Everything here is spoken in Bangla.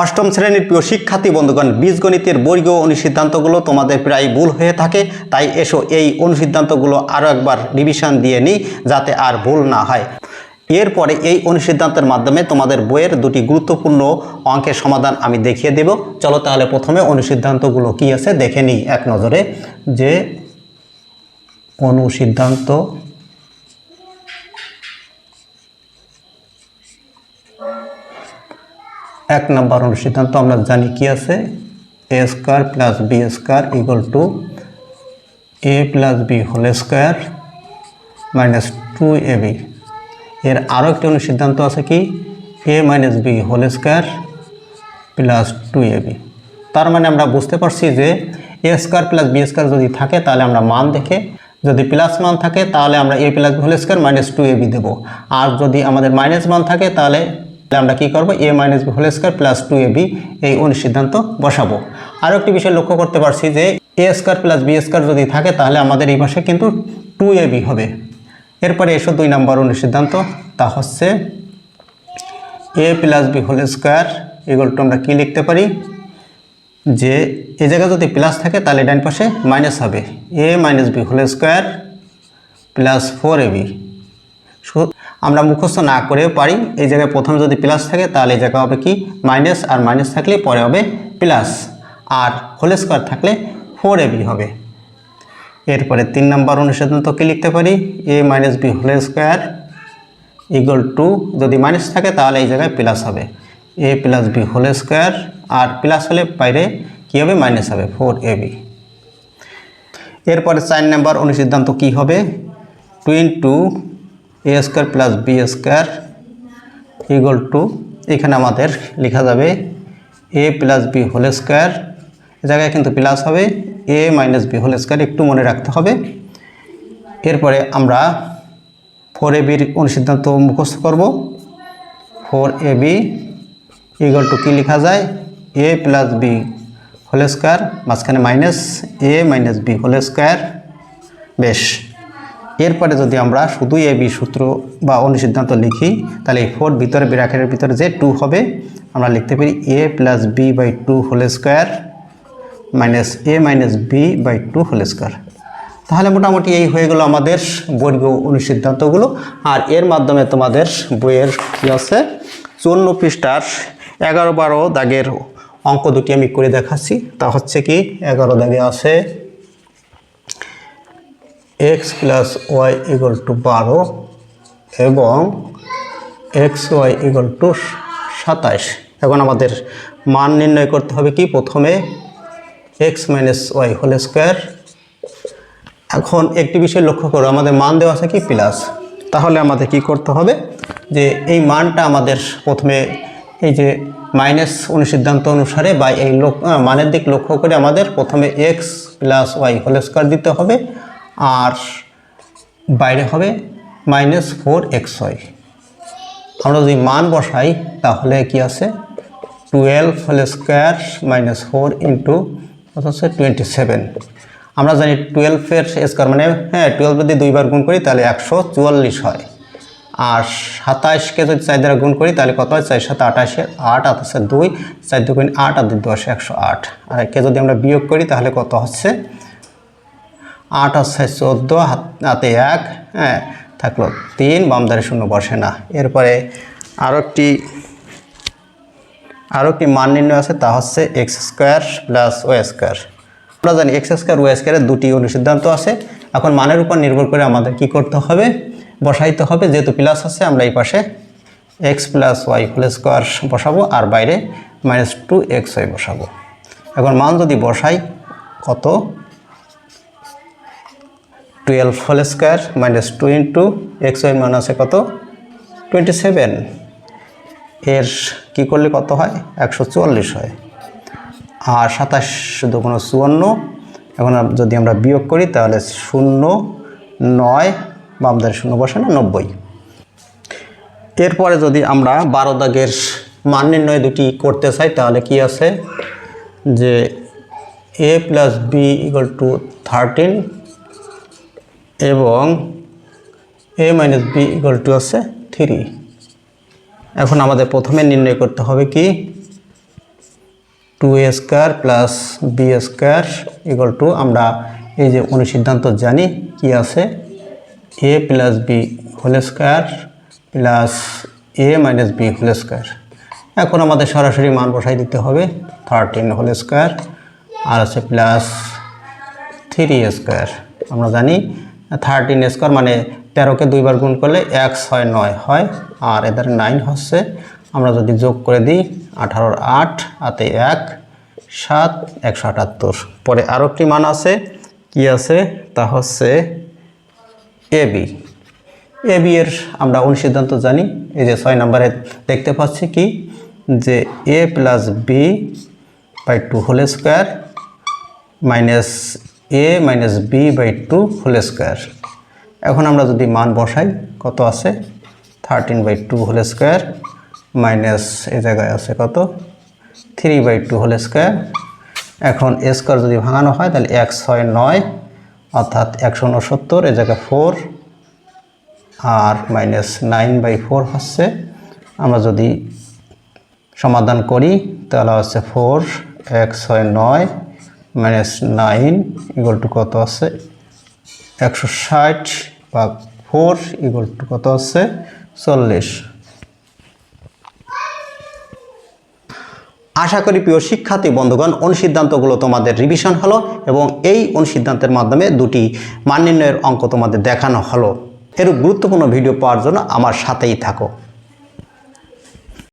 অষ্টম শ্রেণির প্রিয় শিক্ষার্থী বন্ধুগণ, বীজগণিতের বর্গীয় অনুসিদ্ধান্তগুলো তোমাদের প্রায় ভুল হয়ে থাকে, তাই এসো এই অনুসিদ্ধান্তগুলো আরও একবার রিভিশন দিয়ে নিই যাতে আর ভুল না হয়। এরপরে এই অনুসিদ্ধান্তের মাধ্যমে তোমাদের বইয়ের দুটি গুরুত্বপূর্ণ অঙ্কের সমাধান আমি দেখিয়ে দেব। চলো তাহলে প্রথমে অনুসিদ্ধান্তগুলো কি আছে দেখে নিই এক নজরে। যে অনুসিদ্ধান্ত এক নম্বর অনুসিদ্ধান্ত আমরা জানি কি আছে? A square plus b square equal to a plus b whole square minus two a b এর আরও একটি অনুসিদ্ধান্ত আছে কি? A minus b whole square plus two a b তার মানে আমরা বুঝতে পারছি যে a square plus b square যদি থাকে, তাহলে আমরা মান দেখে, যদি প্লাস মান থাকে, তাহলে আমরা a plus whole square minus two a b দেবো। আর যদি আমাদের মাইনাস মান থাকে, তাহলে আমরা কি করব? A minus b whole square plus two a b এই অনুসিদ্ধান্ত বসাবো। আরও একটি বিষয় লক্ষ্য করতে পারছি যে a square plus b square যদি থাকে, তাহলে আমাদের এই পাশে কিন্তু টু এ বি হবে। এরপরে এসো দুই নম্বর অনুসিদ্ধান্ত তা হচ্ছে a plus b whole square এগুলো আমরা কী লিখতে পারি? যে এ জায়গায় যদি প্লাস থাকে, তাহলে ডান পাশে মাইনাস হবে। A minus b whole square plus four a b আমরা মুখস্থ না করেও পারি। এই জায়গায় প্রথমে যদি প্লাস থাকে, তাহলে এই জায়গায় হবে কি? মাইনাস আর মাইনাস থাকলে পরে হবে প্লাস। আর হোল স্কোয়ার থাকলে ফোর এবি হবে। এরপরে তিন নম্বর তো কি লিখতে পারি? A minus b whole square equal to যদি মাইনাস থাকে, তাহলে এই জায়গায় প্লাস হবে। A plus b whole square R plus হলে বাইরে কী হবে? মাইনাস হবে ফোর এ বি। এরপরে চার নম্বর অনুসিদ্ধান্ত কী হবে? Two into a square plus b square equal to এখানে আমাদের লেখা যাবে a plus b whole square জায়গায় কিন্তু প্লাস হবে a minus b whole square একটু মনে রাখতে হবে। এরপরে আমরা ফোর এ বির অনুসিদ্ধান্ত মুখস্থ করব। Four a b equal to কী লেখা যায়? A plus b whole square মাঝখানে minus a minus b whole square বেশ। এরপরে যদি আমরা শুধু এ, বি সূত্র বা অনুসিদ্ধান্ত লিখি, তাহলে এই ফোর ভিতরে বিরাকের ভিতরে যে টু হবে, আমরা লিখতে পারি a plus b by two whole square minus a minus b by two whole square তাহলে মোটামুটি এই হয়ে গেল আমাদের বর্গীয় অনুসিদ্ধান্তগুলো। আর এর মাধ্যমে তোমাদের বইয়ের কী আছে? চুয়ান্ন পৃষ্ঠার এগারো বারো দাগের অঙ্ক দুটি আমি করে দেখাচ্ছি। তা হচ্ছে কি, এগারো দাগে আছে x plus y equal to বারো এবং এক্স ওয়াই ইকুয়াল টু সাতাশ। এখন আমাদের মান নির্ণয় করতে হবে কি? প্রথমে x minus y whole square এখন একটি বিষয় লক্ষ্য করো, আমাদের মান দেওয়া আছে কি? প্লাস তাহলে আমাদের কি করতে হবে? যে এই মানটা আমাদের প্রথমে এই যে মাইনাস অনুসিদ্ধান্ত অনুসারে বা এই মানের দিক লক্ষ্য করে আমাদের প্রথমে x plus y whole square দিতে হবে। আর বাইরে হবে মাইনাস ফোর এক্স আমরা যদি মান বসাই, তাহলে কি আছে? Twelve whole square minus four into হচ্ছে টোয়েন্টি সেভেন আমরা জানি টুয়েলভের স্কোয়ার মানে হ্যাঁ টুয়েলভ যদি দুইবার গুণ করি, তাহলে একশো চুয়াল্লিশ হয়। আর সাতাশকে যদি চার দ্বারা গুণ করি, তাহলে কত হয়? চার সাথে আঠাশে আট আঠাশে দুই। চার দুগুণ আট আর দুই দশ, একশো আট। আর একে যদি আমরা বিয়োগ করি, তাহলে কত হচ্ছে? আট হচ্ছে চোদ্দ, হাত এক হ্যাঁ থাকল তিন বামদারে শূন্য বসে না। এরপরে আরও একটি আরও একটি মান নির্ণয় আছে, তা হচ্ছে x square plus y square আমরা জানি এক্স স্কোয়ার ওয়াই স্কোয়ারের দুটি অনুসিদ্ধান্ত আছে। এখন মানের উপর নির্ভর করে আমাদের কি করতে হবে, বসাইতে হবে। যেহেতু প্লাস আছে, আমরা এই পাশে x plus y whole square বসাবো, আর বাইরে মাইনাস টু এক্স ওয়াই বসাবো। এখন মান যদি বসাই, কত? Twelve whole square minus two into x y মান আছে কত? টোয়েন্টি সেভেন এর কী করলে কত হয়? একশো চুয়াল্লিশ হয়। আর সাতাশ কোনো চুয়ান্ন, এখন যদি আমরা বিয়োগ করি, তাহলে শূন্য নয় বামদারে শূন্য বসে না, নব্বই। এরপরে যদি আমরা বারো দাগের মান নির্ণয় দুটি করতে চাই, তাহলে কি আছে? যে a plus b equal to thirteen এবং a minus b equal to আছে থ্রি এখন আমাদের প্রথমে নির্ণয় করতে হবে কি? Two a square plus b square equal to আমরা এই যে অনুসিদ্ধান্ত জানি কি আছে? A plus b whole square plus a minus b whole square এখন আমাদের সরাসরি মান বসাই দিতে হবে থার্টিন হোল স্কোয়ার আর আছে প্লাস থ্রি স্কোয়ার আমরা জানি থার্টিন স্কোয়ার মানে তেরোকে দুইবার গুণ করলে এক ছয় নয় হয়। আর এদের নাইন হচ্ছে, আমরা যদি যোগ করে দিই, আঠারোর আট হাতে এক, সাত, একশো আটাত্তর। পরে আরও একটি মান আছে, কি আছে? তা হচ্ছে এ বি। এ বি এর আমরা অনুসিদ্ধান্ত জানি, এই যে ছয় নম্বরে দেখতে পাচ্ছি কি? যে a plus b by two whole square minus a minus b by two whole square এখন আমরা যদি মান বসাই, কত আছে? Thirteen by two whole square minus এ জায়গায় আছে কত? Three by two whole square এখন এ স্কোয়ার যদি ভাঙানো হয়, তাহলে এক ছয় নয়, অর্থাৎ একশো উনসত্তর এ জায়গায় ফোর আর মাইনাস নাইন বাই ফোর হচ্ছে, আমরা যদি সমাধান করি, তাহলে হচ্ছে ফোর এক ছয় নয় মাইনাস নাইন ইকুয়াল টু কত আছে? একশো ষাট বা ফোর ইকুয়াল টু কত আছে? চল্লিশ। আশা করি প্রিয় শিক্ষার্থী বন্ধুগণ, অনুসিদ্ধান্তগুলো তোমাদের রিভিশন হলো এবং এই অনুসিদ্ধান্তের মাধ্যমে দুটি মান নির্ণয়ের অঙ্ক তোমাদের দেখানো হলো। এরূপ গুরুত্বপূর্ণ ভিডিও পাওয়ার জন্য আমার সাথেই থাকো।